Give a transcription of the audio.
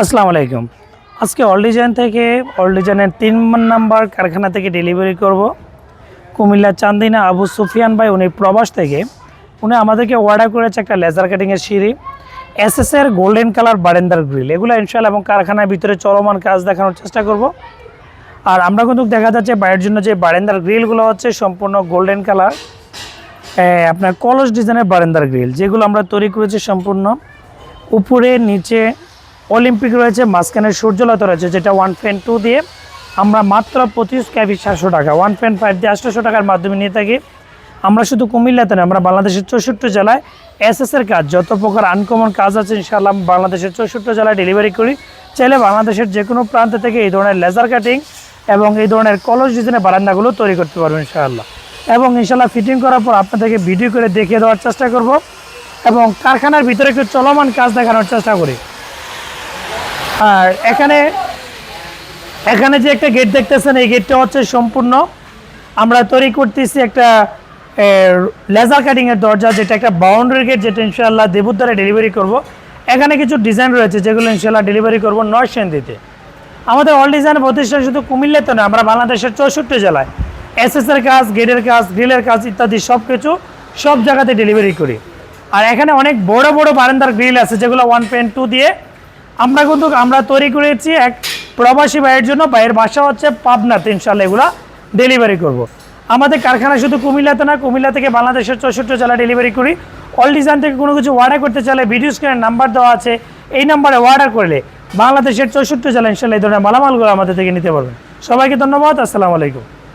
আসসালামু আলাইকুম। আজকে অল ডিজাইন থেকে অল ডিজাইনের তিন নাম্বার কারখানা থেকে ডেলিভারি করব। কুমিল্লা চান্দিনা আবু সুফিয়ান ভাই, উনি প্রবাস থেকে। উনি আমাদেরকে অর্ডার করেছে একটা লেজার কাটিংয়ের সিঁড়ি। এস এর গোল্ডেন কালার বারেন্দার গ্রিল এগুলো ইনশাল্লাহ এবং কারখানার ভিতরে চলমান কাজ দেখানোর চেষ্টা করব। আর আমরা কিন্তু দেখা যাচ্ছে বাইরের জন্য যে বারেন্দার গ্রিলগুলো হচ্ছে সম্পূর্ণ গোল্ডেন কালার আপনার কলস ডিজাইনের বারেন্দার গ্রিল যেগুলো আমরা তৈরি করেছি সম্পূর্ণ। উপরে, নিচে অলিম্পিক রয়েছে, মাঝখানে সূর্যলতা রয়েছে, যেটা ওয়ান পয়েন্ট টু দিয়ে আমরা মাত্র পঁচিশ ক্যাবি সাতশো টাকা ওয়ান পয়েন্ট ফাইভ দিয়ে আটশোশো টাকার মাধ্যমে নিয়ে থাকি। আমরা শুধু কুমিল্লাতে নয়, আমরা বাংলাদেশের চৌষট্টি জেলায় এসএসের কাজ, যত প্রকার আনকমন কাজ আছে, ইনশাআল্লাহ বাংলাদেশের চৌষট্টি জেলায় ডেলিভারি করি। চাইলে বাংলাদেশের যে কোনো প্রান্ত থেকে এই ধরনের লেজার কাটিং এবং এই ধরনের কলস ডিজাইনের বারান্দাগুলো তৈরি করতে পারব ইনশাআল্লাহ। এবং ইনশাআল্লাহ ফিটিং করার পর আপনাদেরকে ভিডিও করে দেখিয়ে দেওয়ার চেষ্টা করব এবং কারখানার ভিতরে একটু চলমান কাজ দেখানোর চেষ্টা করি। আর এখানে এখানে যে একটা গেট দেখতেছেন, এই গেটটা হচ্ছে সম্পূর্ণ আমরা তৈরি করতেছি একটা লেজার কাটিংয়ের দরজা, যেটা একটা বাউন্ডারি গেট যেটা ইনশাআল্লাহ দেবুদ্দারে ডেলিভারি করব। এখানে কিছু ডিজাইন রয়েছে, যেগুলো ইনশাআল্লাহ ডেলিভারি করব নয় সেন্দিতে। আমাদের অল ডিজাইন প্রতিষ্ঠান শুধু কুমিল্লাতে নয়, আমরা বাংলাদেশের চৌষট্টি জেলায়। এসএস এর কাজ গেটের কাজ গ্রিলের কাজ ইত্যাদি সব কিছু সব জায়গাতে ডেলিভারি করি। আর এখানে অনেক বড় বড় বারান্দার গ্রিল আছে, যেগুলো ওয়ান পয়েন্ট টু দিয়ে আমরা কিন্তু আমরা তৈরি করেছি এক প্রবাসী ভাইয়ের জন্য, ভাইয়ের বাসা হচ্ছে পাবনাতে ইনশাল্লাহ এগুলো ডেলিভারি করব। আমাদের কারখানা শুধু কুমিল্লাতে না, কুমিল্লা থেকে বাংলাদেশের চৌষট্টি জেলা ডেলিভারি করি। অল ডিজাইন থেকে কোনো কিছু অর্ডার করতে চাইলে ভিডিও স্ক্রিনের নাম্বার দেওয়া আছে। এই নাম্বারে অর্ডার করলে বাংলাদেশের চৌষট্টি জেলা ইনশাল্লাহ এই ধরনের মালামালগুলো আমাদের থেকে নিতে পারবেন। সবাইকে ধন্যবাদ, আসসালামু আলাইকুম।